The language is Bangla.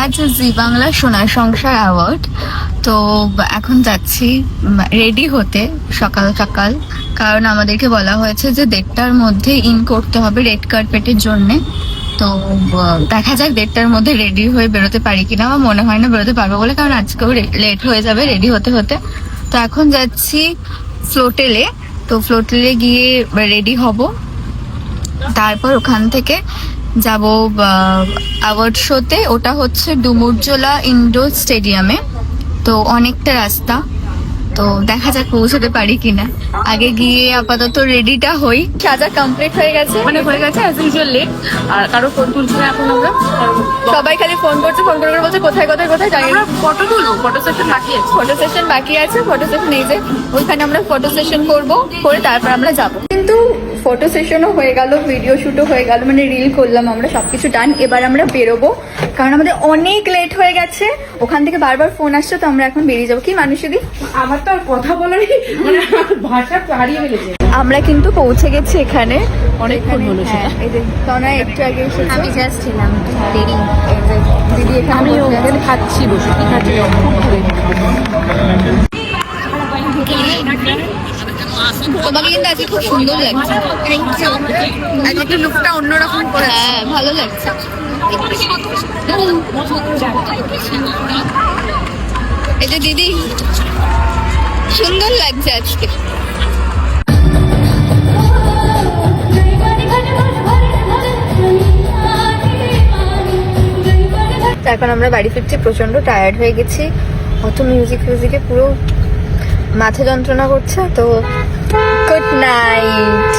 আজ জি বাংলা সোনার সংসার অ্যাওয়ার্ড তো এখন যাচ্ছি রেডি হতে সকাল সকাল। কারণ আমাদেরকে বলা হয়েছে যে দেড়টার মধ্যে ইন করতে হবে রেড কার্পেটের জন্যে। তো দেখা যাক দেড়টার মধ্যে রেডি হয়ে বেরোতে পারি কিনা। আমার মনে হয় না বেরোতে পারব বলে, কারণ আজকেও লেট হয়ে যাবে রেডি হতে হতে। তো এখন যাচ্ছি ফ্লোটেলে তো ফ্লোটেলে গিয়ে রেডি হব। তারপর ওখান থেকে যাব অ্যাওয়ার্ড শোতে ওটা হচ্ছে ডুমুরজোলা ইনডোর স্টেডিয়ামে তো অনেকটা রাস্তা। তো দেখা যাক পৌঁছতে পারি কিনা। আগে গিয়ে আপাতত রেডিটা হই। সাজা কমপ্লিট হয়ে গেছে। মানে হয়ে গেছে অ্যাজ ইউজুয়াল লেট আর কারও ফোন তুলছে না এখন আমরা? সবাই খালি ফোন করছে ফোন করে বলছে কোথায় কোথায় কোথায়? জানি আমরা ফটো তুলবো ফটো সেশন বাকি আছে। ফটো সেশন বাকি আছে ফটো সেশন এই যে ওইখানে আমরা ফটো সেশন করব করে তারপর আমরা যাব। কিন্তু ফটো সেশনও হয়ে গেল ভিডিও শুটও হয়ে গেল মানে রিল করলাম আমরা সবকিছু ডান এবার আমরা বেরোবো। কারণ আমাদের অনেক লেট হয়ে গেছে। ওখান থেকে বারবার ফোন আসছে তো আমরা এখন বেরিয়ে যাব। কি মানুষদি আমার তো আর কথা বলারই মানে ভাষা হারিয়ে ফেলেছে। আমরা কিন্তু পৌঁছে গেছি এখানে। অনেকক্ষণ হলো সেটা। হ্যাঁ, এই যে তনা একটু আগে এসেছে। আমি জাস্ট ছিলাম দেরি। দিদি এখানে আমি খাচ্ছি বসে কি খাচ্ছি? তোমাকে কিন্তু আজকে খুব সুন্দর লাগছে। আজকে লুকটা অন্যরকম করে হ্যাঁ ভালো লাগছে। এই যে দিদি, সুন্দর লাগছে আজকে। এখন আমরা বাড়ি ফিরছি প্রচণ্ড টায়ার্ড হয়ে গেছি। অত মিউজিক ফিউজিকে পুরো মাথা যন্ত্রণা করছে, তো গুড নাইট